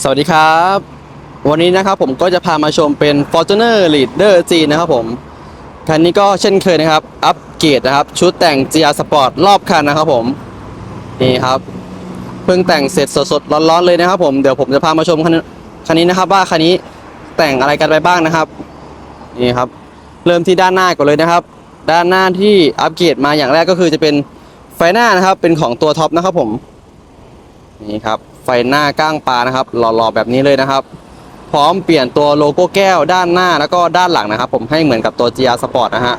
สวัสดีครับ วันนี้นะครับผมก็จะพามาชมเป็น Fortuner Leader G นะครับผม คันนี้ก็เช่นเคยนะครับ อัปเกรดนะครับ ชุดแต่ง GR Sport รอบคันนะครับผม นี่ครับ เพิ่งแต่งเสร็จสดๆร้อนๆเลยนะครับผม เดี๋ยวผมจะพามาชมคันคันนี้นะครับ ว่าคันนี้แต่งอะไรกันไปบ้างนะครับ นี่ครับ เริ่มที่ด้านหน้าก่อนเลยนะครับ ด้านหน้าที่อัปเกรดมาอย่างแรกก็คือจะเป็นไฟหน้านะครับ เป็นของตัวท็อปนะครับผม นี่ครับ ไฟหน้าก้างปลานะครับ หล่อๆแบบนี้เลยนะครับ พร้อมเปลี่ยนตัวโลโก้แก้วด้านหน้าแล้วก็ด้านหลังนะครับ ผมให้เหมือนกับตัว GR Sport นะฮะ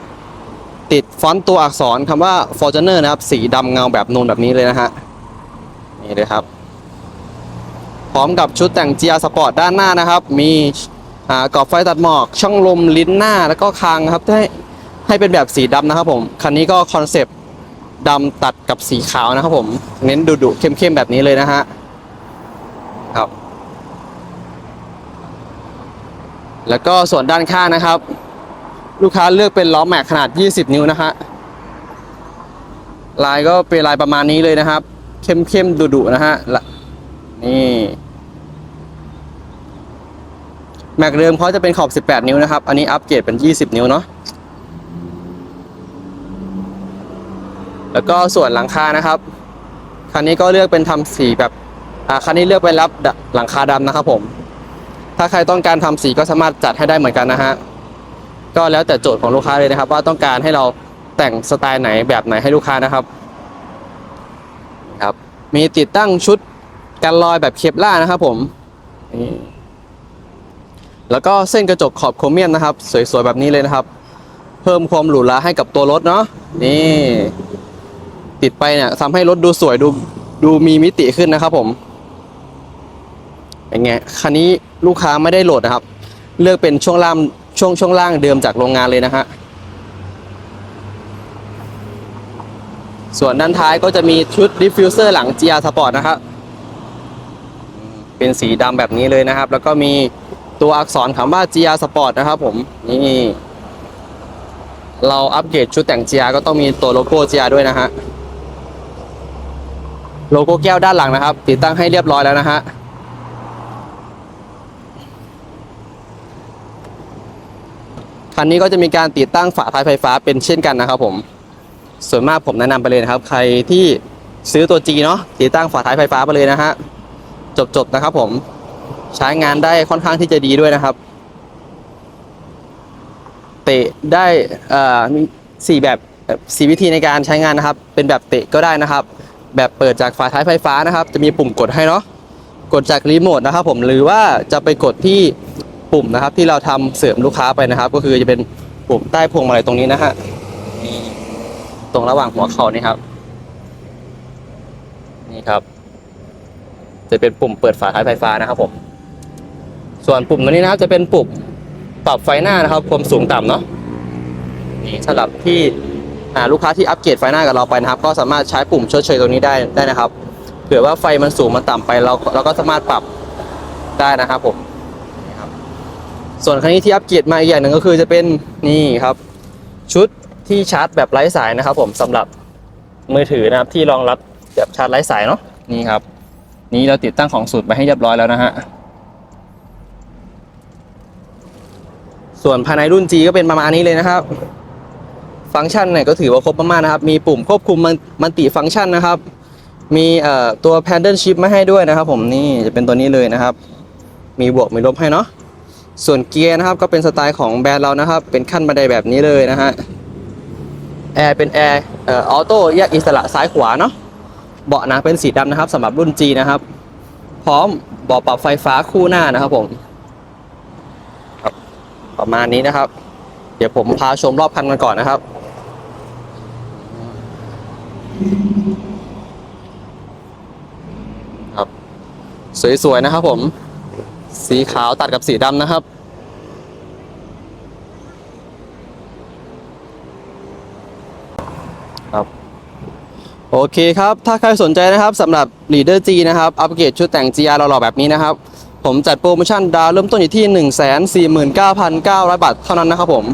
ติดฟอนต์ตัวอักษรคำว่า Fortuner นะครับ สีดำเงาแบบนูนแบบนี้เลยนะฮะนี่เลยครับพร้อมกับชุดแต่ง GR Sport ด้านหน้านะครับ มีกรอบไฟตัดหมอกช่องลมลิ้นหน้าแล้วก็คางครับให้ให้เป็นแบบสีดำนะครับผมคันนี้ก็คอนเซปต์ดำตัดกับสีขาวนะครับผม เน้นดุๆเข้มๆแบบนี้เลยนะฮะ ครับ แล้วก็ส่วนด้านข้างนะครับ ลูกค้าเลือกเป็นล้อแม็กขนาด 20 นิ้วนะฮะลายก็เป็นลายประมาณนี้เลยนะครับ เข้มๆดุๆนะฮะนี่แม็กเดิมเขาจะเป็นขอบ 18 นิ้วนะครับ อันนี้อัปเกรดเป็น 20 นิ้วเนาะแล้วก็ส่วนหลังคานะครับคันนี้ก็เลือกเป็นทำสีแบบอ่าคันนี้เลือกเป็นรับหลังคาดำนะครับผม ถ้าใครต้องการทำสีก็สามารถจัดให้ได้เหมือนกันนะฮะก็แล้วแต่โจทย์ของลูกค้าเลยนะครับ ว่าต้องการให้เราแต่งสไตล์ไหนแบบไหนให้ลูกค้านะครับครับมีติดตั้งชุดกันรอยแบบเคปล่านะครับผมนี่แล้วก็เส้นกระจกขอบโครเมียมนะครับ สวยๆแบบนี้เลยนะครับ เพิ่มความหรูหราให้กับตัวรถเนาะนี่ติดไปเนี่ยทำให้รถดูสวยดูดูมีมิติขึ้นนะครับผมเป็นไงคันนี้ ลูกค้าไม่ได้โหลดนะครับ เลือกเป็นช่วงล่างช่วงช่วงล่างเดิมจากโรงงานเลยนะฮะส่วนด้านท้ายก็จะมีชุดดิฟฟิวเซอร์หลัง GR Sport นะครับเป็นสีดำแบบนี้เลยนะครับ แล้วก็มีตัวอักษรคำว่า GR Sport นะครับผมนี่เราอัปเกรดชุดแต่ง GR ก็ต้องมีตัวโลโก้ GR ด้วยนะฮะโลโก้แก้วด้านหลังนะครับ ติดตั้งให้เรียบร้อยแล้วนะฮะ คันนี้ก็จะมีการติดตั้งฝาท้ายไฟฟ้าเป็นเช่นกันนะครับผม ส่วนมากผมแนะนำไปเลยนะครับ ใครที่ซื้อตัว G เนาะติดตั้งฝาท้ายไฟฟ้าไปเลยนะฮะจบๆนะครับ ผมใช้งานได้ค่อนข้างที่จะดีด้วยนะครับ เตะได้เอ่อมีสี่แบบสี่วิธีในการใช้งานนะครับ เป็นแบบเตะก็ได้นะครับ แบบเปิดจากฝาท้ายไฟฟ้านะครับ จะมีปุ่มกดให้เนาะกดจากรีโมทนะครับ ผมหรือว่าจะไปกดที่ ปุ่มนะครับ ที่เราทำเสริมลูกค้าไปนะครับ ก็คือจะเป็นปุ่มใต้พวงมาลัยตรงนี้นะฮะตรงระหว่างหัวเข่านี่ครับ นี่ครับ จะเป็นปุ่มเปิดฝาท้ายไฟฟ้านะครับผม ส่วนปุ่มตัวนี้นะครับ จะเป็นปุ่มปรับไฟหน้านะครับความสูงต่ำเนาะนี่สำหรับที่ลูกค้าที่อัปเกรดไฟหน้ากับเราไปนะครับ ก็สามารถใช้ปุ่มชดเชยตรงนี้ได้ได้นะครับ เผื่อว่าไฟมันสูงมันต่ำไปเราเราก็สามารถปรับได้นะครับผม ส่วนคันนี้ที่อัปเกรดมาอีกอย่างหนึ่งก็คือจะเป็นนี่ครับ ชุดที่ชาร์จแบบไร้สายนะครับ ผมสำหรับมือถือนะครับที่รองรับแบบชาร์จไร้สายเนาะนี่ครับ นี้เราติดตั้งของสูตรไปให้เรียบร้อยแล้วนะฮะส่วนภายในรุ่น G ก็เป็นประมาณนี้เลยนะครับ ฟังก์ชันเนี่ยก็ถือว่าครบมากๆนะครับ มีปุ่มควบคุมมันติฟังก์ชันนะครับ มีเอ่อตัว paddle shift มาให้ด้วยนะครับ ผมนี่จะเป็นตัวนี้เลยนะครับ มีบวกมีลบให้เนาะ ส่วนเกียร์นะครับก็เป็นสไตล์ของแบรนด์เรานะครับ เป็นขั้นบันไดแบบนี้เลยนะฮะแอร์เป็นแอร์เอ่อออโต้แยกอิสระซ้ายขวาเนาะเบาะหนังเป็นสีดำนะครับสำหรับรุ่น G นะครับ พร้อมเบาะปรับไฟฟ้าคู่หน้านะครับผมครับประมาณนี้นะครับ เดี๋ยวผมพาชมรอบคันกันก่อนนะครับ ครับ สวยๆนะครับผม สีขาวตัดกับสีดำนะครับครับ โอเคครับ ถ้าใครสนใจนะครับสำหรับ Leader G นะครับ อัปเกรดชุดแต่ง GR หล่อๆแบบนี้นะครับ ผมจัดโปรโมชั่นดาวเริ่มต้นอยู่ที่ 149,900 บาทเท่านั้นนะครับผม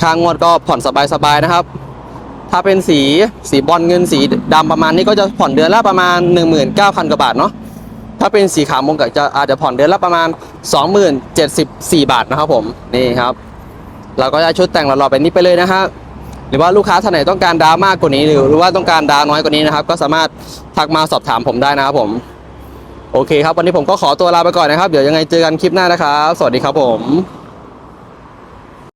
ค่างวดก็ผ่อนสบายๆนะครับ ถ้าเป็นสีสีบอลเงินสีดำประมาณนี้ก็จะผ่อนเดือนละประมาณ 19,000 กว่าบาทเนาะ ถ้าเป็นสีขาวมุกก็จะอาจจะผ่อนเดือนละประมาณ2074 บาทนะครับผม นี่ครับ เราก็ได้ชุดแต่งหล่อๆแบบนี้ไปเลยนะฮะ หรือว่าลูกค้าท่านไหนต้องการดาวมากกว่านี้ หรือว่าต้องการดาวน้อยกว่านี้นะครับ ก็สามารถทักมาสอบถามผมได้นะครับผมโอเคครับ วันนี้ผมก็ขอตัวลาไปก่อนนะครับ เดี๋ยวยังไงเจอกันคลิปหน้านะครับ สวัสดีครับผม